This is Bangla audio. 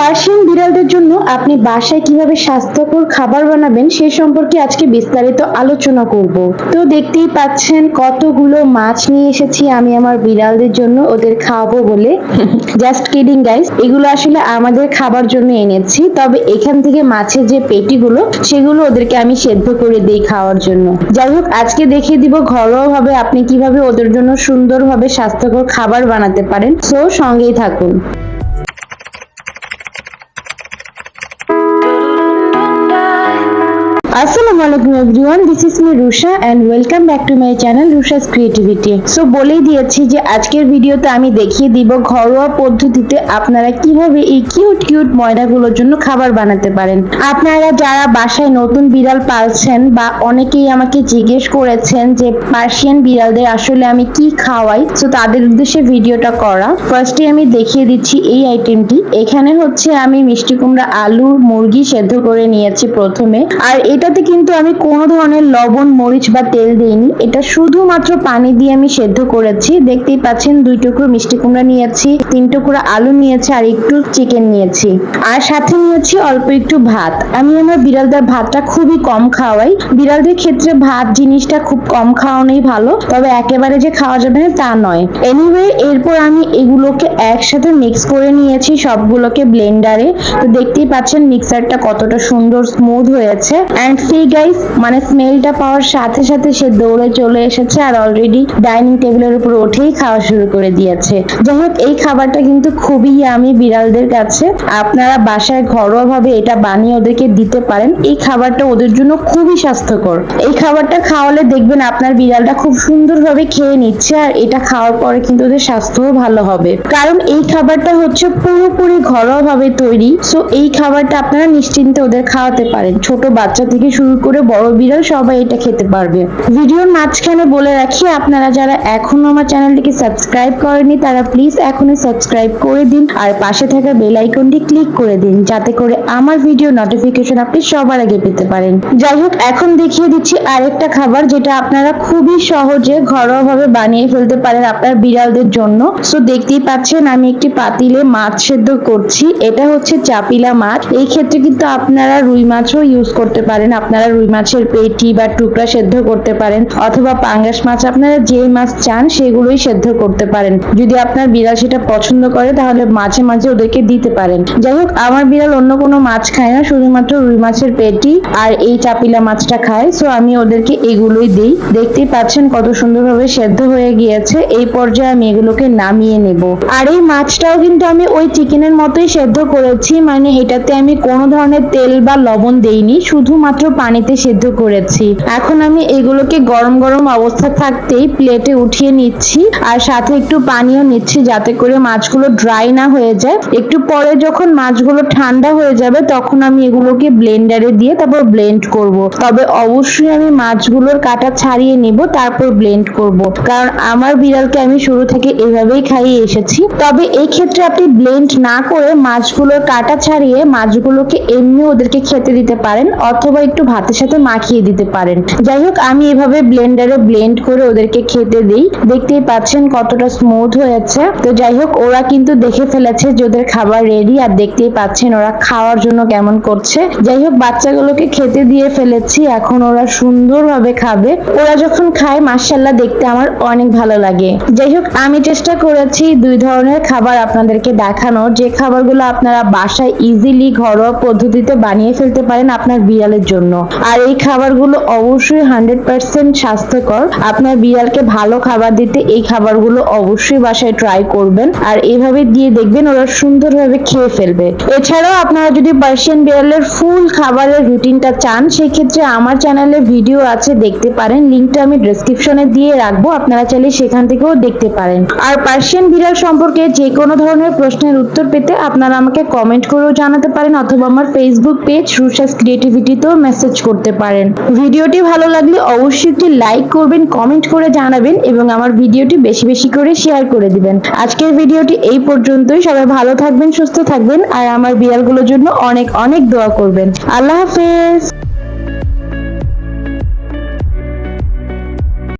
পার্সিয়ান বিড়ালদের জন্য আপনি বাসায় কীভাবে স্বাস্থ্যকর খাবার বানাবেন সে সম্পর্কে আজকে বিস্তারিত আলোচনা করব। তো দেখতেই পাচ্ছেন কতগুলো মাছ নিয়ে এসেছি আমি আমার বিড়ালদের জন্য ওদের খাওয়াবো বলে। জাস্ট কিডিং গাইস এগুলো আসলে আমাদের খাবার জন্য এনেছি। তবে এখান থেকে মাছের যে পেটিগুলো সেগুলো ওদেরকে আমি সেদ্ধ করে দিই খাওয়ার জন্য। যাই হোক আজকে দেখিয়ে দিব ঘরোয়া ভাবে আপনি কীভাবে ওদের জন্য সুন্দরভাবে স্বাস্থ্যকর খাবার বানাতে পারেন। সো সঙ্গেই থাকুন। আসসালামু আলাইকুম everyone this is me Rusha and welcome back to my channel Rusha's creativity so বলেই দিয়েছি যে আজকের ভিডিওতে আমি দেখিয়ে দিব ঘরোয়া পদ্ধতিতে আপনারা কীভাবে এই কিউট কিউট ময়দাগুলোর জন্য খাবার বানাতে পারেন। আপনারা যারা বাসায় নতুন বিড়াল পালছেন বা অনেকেই আমাকে জিজ্ঞেস করেছেন যে পার্সিয়ান বিড়ালদের আসলে আমি কি খাওয়াই সো তাদের উদ্দেশ্যে ভিডিওটা করা। ফার্স্টে আমি দেখিয়ে দিচ্ছি এই আইটেমটি এখানে হচ্ছে আমি মিষ্টি কুমড়া, আলু, মুরগি সেদ্ধ করে নিয়েছি প্রথমে। আর এটাতে কিন্তু আমি কোনো ধরনের লবণ, মরিচ বা তেল দিইনি। এটা শুধুমাত্র পানি দিয়ে আমি সেদ্ধ করেছি। দেখতেই পাচ্ছেন, দুই টুকরো মিষ্টি কুমড়া নিয়েছি, তিন টুকরো আলু নিয়েছি, আর একটু চিকেন নিয়েছি। আর সাথে নিয়েছি অল্প একটু ভাত। আমি আমার বিড়ালদের ভাতটা খুবই কম খাওয়াই। বিড়ালদের ক্ষেত্রে ভাত জিনিসটা খুব কম খাওয়ানোই ভালো, তবে একেবারে যে খাওয়া যাবে না তা নয়। এনিওয়ে এরপর আমি এগুলোকে একসাথে মিক্স করে নিয়েছি সবগুলোকে ব্লেন্ডারে তো দেখতেই পাচ্ছেন মিক্সারটা কতটা সুন্দর স্মুথ হয়েছে। অ্যান্ড সি গাইস মানে স্মেলটা পাওয়ার সাথে সাথে সে দৌড়ে চলে এসেছে আর অলরেডি ডাইনিং টেবিলের উপর উঠেই খাওয়া শুরু করে দিয়েছে। যাই হোক এই খাবারটা কিন্তু খুবই আমি বিড়ালদের কাছে। আপনারা বাসায় ঘরোয়া ভাবে এটা বানিয়ে ওদেরকে দিতে পারেন। এই খাবারটা ওদের জন্য খুবই স্বাস্থ্যকর। এই খাবারটা খাওয়ালে দেখবেন আপনার বিড়ালটা খুব সুন্দরভাবে খেয়ে নিচ্ছে আর এটা খাওয়ার পরে কিন্তু ওদের স্বাস্থ্যও ভালো হবে। কারণ এই খাবারটা হচ্ছে পুরোপুরি ঘরোয়া ভাবে তৈরি। সো এই খাবারটা আপনারা নিশ্চিন্তে ওদের খাওয়াতে পারেন। ছোট বাচ্চা থেকে শুরু করে বড় বিড়াল সবাই এটা খেতে পারবে। ভিডিওর মাঝখানে বলে রাখি, আপনারা যারা এখনও আমার চ্যানেলটিকে সাবস্ক্রাইব করেনি তারা প্লিজ এখনই সাবস্ক্রাইব করে দিন আর পাশে থাকা বেল আইকনটি ক্লিক করে দিন, যাতে করে আমার ভিডিও নোটিফিকেশন আপনি সবার আগে পেতে পারেন। যাই হোক, এখন দেখিয়ে দিচ্ছি আরেকটা খাবার যেটা আপনারা খুবই সহজে ঘরোয়া ভাবে বানিয়ে ফেলতে পারেন আপনার বিড়ালদের জন্য। সো দেখতেই পাচ্ছেন আমি একটি পাতিলে মাছ সেদ্ধ করছি, এটা হচ্ছে চাপিলা মাছ। এই ক্ষেত্রে কিন্তু আপনারা রুই মাছও ইউজ করতে পারেন। আপনারা রুই মাছের পেটি বা টুকরা সেদ্ধ করতে পারেন, অথবা পাঙ্গাস মাছ আপনারা যে মাছ চান সেগুলোই সেদ্ধ করতে পারেন। যদি আপনার বিড়াল সেটা পছন্দ করে, তাহলে মাঝে মাঝে ওদেরকে দিতে পারেন। যাই হোক, আমার বিড়াল অন্য কোনো মাছ খায় না, শুধুমাত্র রুই মাছের পেটি আর এই চাপিলা মাছটা খায়। সো আমি ওদেরকে এগুলোই দিই। দেখতেই পাচ্ছেন কত সুন্দরভাবে সেদ্ধ হয়ে গিয়েছে। এই পর্যায়ে আমি এগুলোকে নামিয়ে নেব। আর এই মাছটাও কিন্তু আমি ওই চিকেনের মতোই সেদ্ধ করেছি। মানে এটাতে আমি কোনো ধরনের তেল বা লবণ দেইনি। শুধুমাত্র পানিতে সেদ্ধ করেছি। এখন আমি এগুলোকে গরম গরম অবস্থা থাকতেই প্লেটে উঠিয়ে নিচ্ছি আর সাথে একটু পানিও নিচ্ছি যাতে করে মাছগুলো ড্রাই না হয়ে যায়। একটু পরে যখন মাছগুলো ঠান্ডা হয়ে যাবে তখন আমি এগুলোকে ব্লেন্ডারে দিয়ে তারপর ব্লেন্ড করব। তবে অবশ্যই আমি মাছগুলোর কাটা ছাড়িয়ে নিব, তারপর ব্লেন্ড করব। কারণ আমার বিড়ালকে আমি শুরু থেকে এভাবেই খাইয়ে এসেছি। তবে এই ক্ষেত্রে আপনি ব্লেন্ড না করে মাছগুলোর কাটা ছাড়িয়ে মাছগুলোকে এমনি ওদেরকে খেতে দিতে পারেন, অথবা একটু ভাতের সাথে মাখিয়ে দিতে পারেন। যাই হোক, আমি এভাবে ব্লেন্ডারে ব্লেন্ড করে ওদেরকে খেতে দিই। দেখতেই পাচ্ছেন কতটা স্মুথ হয়েছে তো যাই হোক, ওরা কিন্তু দেখে ফেলেছে যে ওদের খাবার রেডি আর দেখতেই পাচ্ছেন ওরা খাওয়ার জন্য কেমন করছে। যাই হোক, বাচ্চাগুলোকে খেতে দিয়ে ফেলেছি। এখন ওরা সুন্দরভাবে খাবে। ওরা যখন খায় মার্শাল্লাহ দেখতে আমার অনেক ভালো লাগে। যাই হোক, আমি চেষ্টা করেছি দুই ধরনের খাবার আপনাদেরকে দেখানোর। যে খাবারগুলো আপনারা বাসায় ইজিলি ঘরোয়া পদ্ধতিতে বানিয়ে ফেলতে পারেন আপনার বিড়ালের জন্য। আর এই খাবারগুলো অবশ্যই হান্ড্রেড পার্সেন্ট স্বাস্থ্যকর। আপনার বিড়ালকে ভালো খাবার দিতে এই খাবারগুলো অবশ্যই বাসায় ট্রাই করবেন। আর এইভাবে দিয়ে দেখবেন ওরা সুন্দরভাবে খেয়ে ফেলবে। এছাড়াও আপনারা যদি পার্সিয়ান বিড়ালের ফুল খাবারের রুটিনটা চান সেই ক্ষেত্রে আমার চ্যানেলে ভিডিও আছে, দেখতে পারেন। লিংকটা আমি ডেসক্রিপশনে দিয়ে রাখব। আপনারা চাইলে সেখান থেকেও দেখতে পারেন। আর পার্সিয়ান বিড়াল সম্পর্কে যে কোনো ধরনের প্রশ্নের উত্তর পেতে আপনারা আমাকে কমেন্ট করেও জানাতে পারেন, অথবা আমার ফেসবুক পেজ রুশাস ক্রিয়েটিভিটিতেও মেসেজ করতে পারেন। ভিডিওটি ভালো লাগলে অবশ্যই একটি লাইক করবেন কমেন্ট করে জানাবেন এবং আমার ভিডিওটি বেশি বেশি করে শেয়ার করে দিবেন। আজকের ভিডিওটি এই পর্যন্তই। সবাই ভালো থাকবেন, সুস্থ থাকবেন আর আমার বিড়ালগুলোর জন্য অনেক অনেক দোয়া করবেন। আল্লাহ হাফেজ।